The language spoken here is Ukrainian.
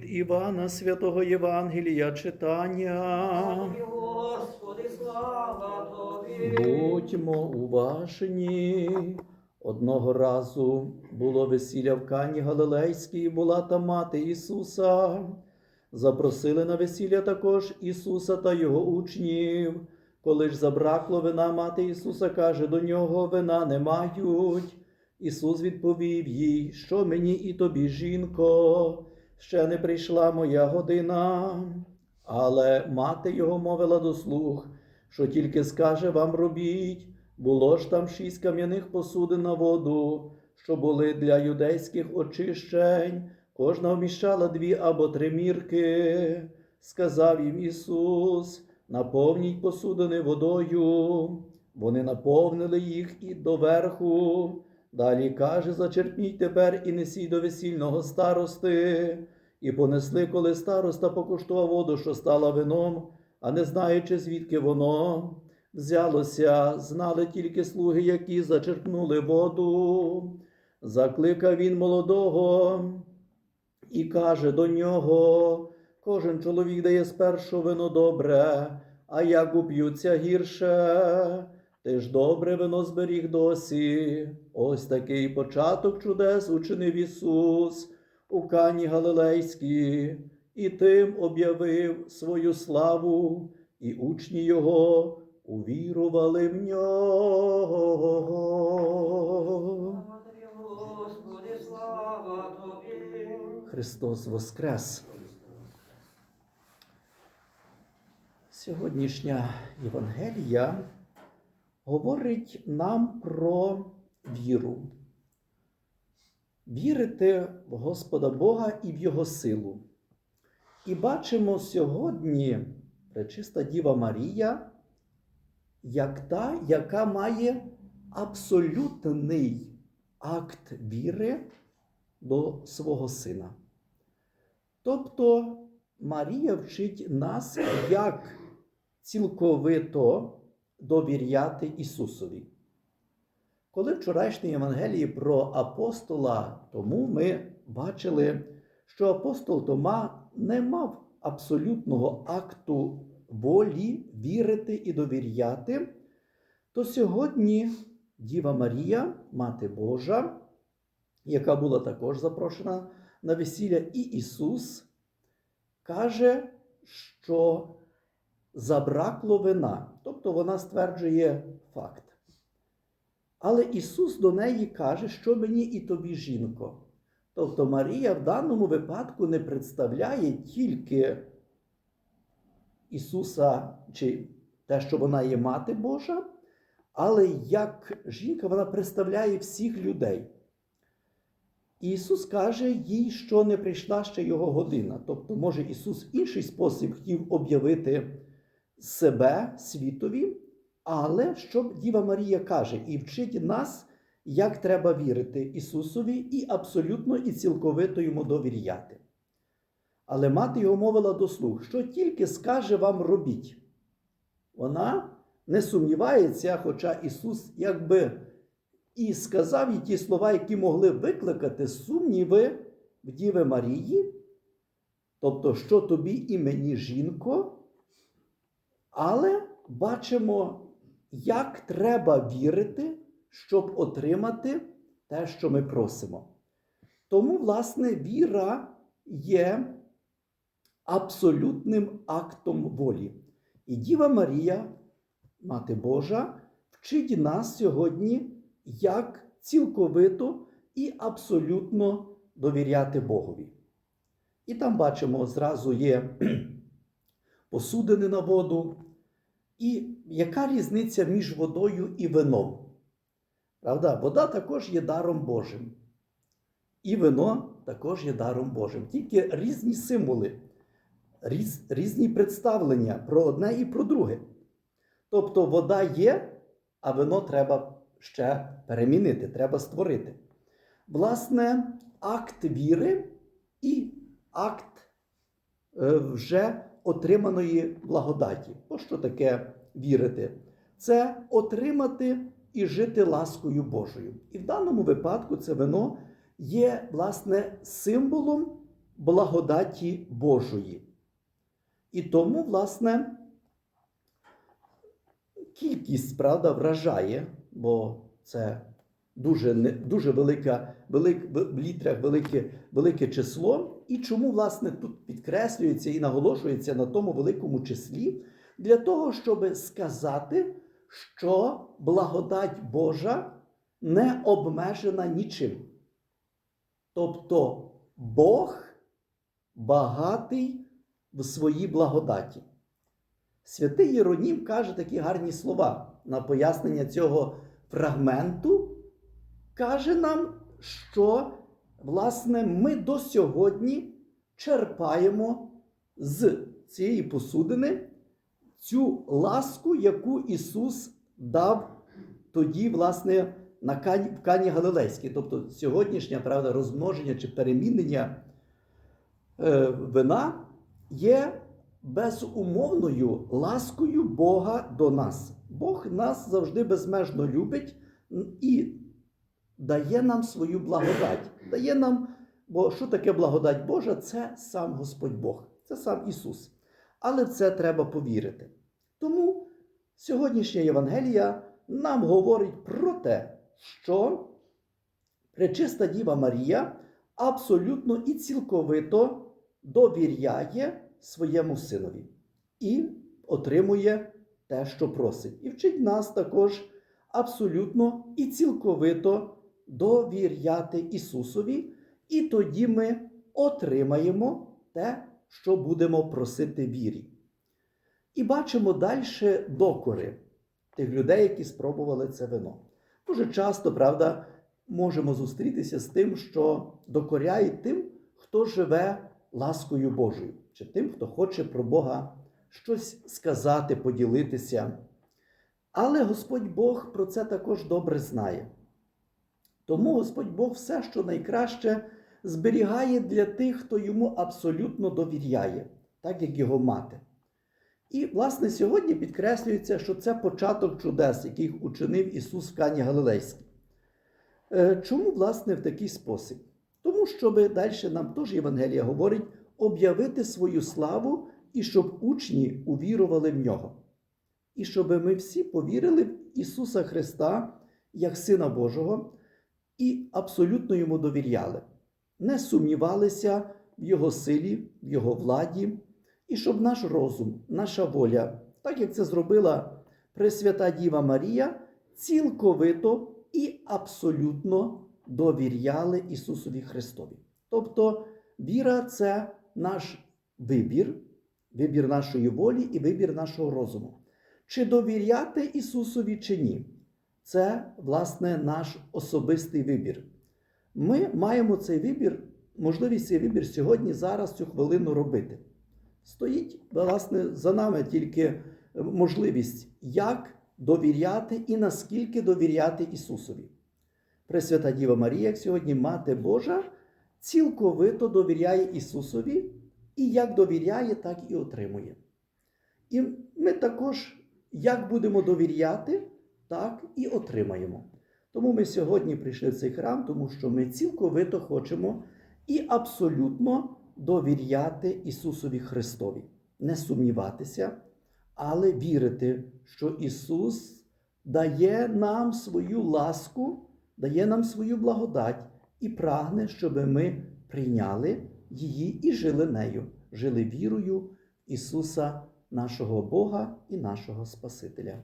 від Івана Святого Євангелія читання. Господи, слава Тобі. Будьмо уважні. Одного разу було весілля в Кані Галилейській, була та мати Ісуса. Запросили на весілля також Ісуса та його учнів. Коли ж забракло вина, мати Ісуса каже до нього: вина не мають. Ісус відповів їй, що мені і тобі, жінко, ще не прийшла моя година. Але мати його мовила до слуг, що тільки скаже вам робіть. Було ж там шість кам'яних посудин на воду, що були для юдейських очищень, кожна вміщала дві або три мірки. Сказав їм Ісус: наповніть посудини водою. Вони наповнили їх і доверху. Далі каже: зачерпніть тепер і несіть до весільного старости. І понесли, коли староста покуштував воду, що стала вином, а не знаючи, звідки воно взялося, знали тільки слуги, які зачерпнули воду. Закликав він молодого і каже до нього: кожен чоловік дає спершу вино добре, а як уп'ються гірше. Ти ж добре вино зберіг досі. Ось такий початок чудес учинив Ісус у Кані Галилейській, і тим об'явив свою славу, і учні Його увірували в нього. Господи, слава Тобі. Христос Воскрес! Сьогоднішня Євангелія говорить нам про віру. Вірити в Господа Бога і в Його силу. І бачимо сьогодні Пречиста Діва Марія, як та, яка має абсолютний акт віри до свого сина. Тобто Марія вчить нас, як цілковито довіряти Ісусові. Коли вчорашній Євангелії про апостола Тому ми бачили, що апостол Тома не мав абсолютного акту волі вірити і довіряти, то сьогодні Діва Марія, Мати Божа, яка була також запрошена на весілля, і Ісус каже, що забракло вина, тобто вона стверджує факт. Але Ісус до неї каже, що мені і тобі, жінко. Тобто Марія в даному випадку не представляє тільки Ісуса чи те, що вона є мати Божа, але як жінка вона представляє всіх людей. Ісус каже їй, що не прийшла ще Його година. Тобто, може, Ісус інший спосіб хотів об'явити себе світові, але що Діва Марія каже, і вчить нас, як треба вірити Ісусові і абсолютно і цілковито йому довіряти. Але мати його мовила до слуг, що тільки скаже вам робіть. Вона не сумнівається, хоча Ісус якби і сказав їй ті слова, які могли викликати сумніви в Діви Марії, тобто, що тобі і мені жінко, але бачимо, як треба вірити, щоб отримати те, що ми просимо. Тому, власне, віра є абсолютним актом волі. І Діва Марія, Мати Божа, вчить нас сьогодні, як цілковито і абсолютно довіряти Богові. І там бачимо, зразу є посудини на воду. І яка різниця між водою і вином? Правда, вода також є даром Божим. І вино також є даром Божим. Тільки різні символи, різ, різні представлення про одне і про друге. Тобто вода є, а вино треба ще перемінити, треба створити. Власне, акт віри і акт е, вже отриманої благодаті. Бо що таке вірити? Це отримати і жити ласкою Божою. І в даному випадку це вино є, власне, символом благодаті Божої. І тому, власне, кількість, правда, вражає, бо це дуже, дуже велика, велик, в літрах велике, велике число. І чому, власне, тут підкреслюється і наголошується на тому великому числі, для того, щоб сказати, що благодать Божа не обмежена нічим. Тобто Бог багатий в своїй благодаті. Святий Єронім каже такі гарні слова на пояснення цього фрагменту. Каже нам, що власне ми до сьогодні черпаємо з цієї посудини цю ласку, яку Ісус дав тоді, власне, на Кані, в Кані Галилейській. Тобто сьогоднішнє правда, розмноження чи перемінення е, вина є безумовною ласкою Бога до нас. Бог нас завжди безмежно любить і дає нам свою благодать. Дає нам, бо що таке благодать Божа? Це сам Господь Бог, це сам Ісус. Але в це треба повірити. Тому сьогоднішня Євангелія нам говорить про те, що Пречиста Діва Марія абсолютно і цілковито довіряє своєму синові і отримує те, що просить. І вчить нас також абсолютно і цілковито довіряти Ісусові, і тоді ми отримаємо те, що будемо просити вірі. І бачимо далі докори тих людей, які спробували це вино. Дуже часто, правда, можемо зустрітися з тим, що докоряють тим, хто живе ласкою Божою, чи тим, хто хоче про Бога щось сказати, поділитися. Але Господь Бог про це також добре знає. Тому Господь Бог все, що найкраще, зберігає для тих, хто йому абсолютно довіряє, так як його мати. І, власне, сьогодні підкреслюється, що це початок чудес, яких учинив Ісус в Кані Галилейській. Е, Чому, власне, в такий спосіб? Тому, щоб далі нам теж Євангелія говорить, об'явити свою славу і щоб учні увірували в нього. І щоб ми всі повірили в Ісуса Христа як Сина Божого і абсолютно йому довіряли, не сумнівалися в Його силі, в Його владі, і щоб наш розум, наша воля, так як це зробила Пресвята Діва Марія, цілковито і абсолютно довіряли Ісусові Христові. Тобто віра це наш вибір, вибір нашої волі і вибір нашого розуму. Чи довіряти Ісусові чи ні? Це, власне, наш особистий вибір. Ми маємо цей вибір, можливість цей вибір сьогодні, зараз, цю хвилину робити. Стоїть, власне, за нами тільки можливість, як довіряти і наскільки довіряти Ісусові. Пресвята Діва Марія, як сьогодні Мати Божа, цілковито довіряє Ісусові, і як довіряє, так і отримує. І ми також, як будемо довіряти, так і отримаємо. Тому ми сьогодні прийшли в цей храм, тому що ми цілковито хочемо і абсолютно довіряти Ісусові Христові, не сумніватися, але вірити, що Ісус дає нам свою ласку, дає нам свою благодать і прагне, щоб ми прийняли її і жили нею, жили вірою Ісуса, нашого Бога і нашого Спасителя.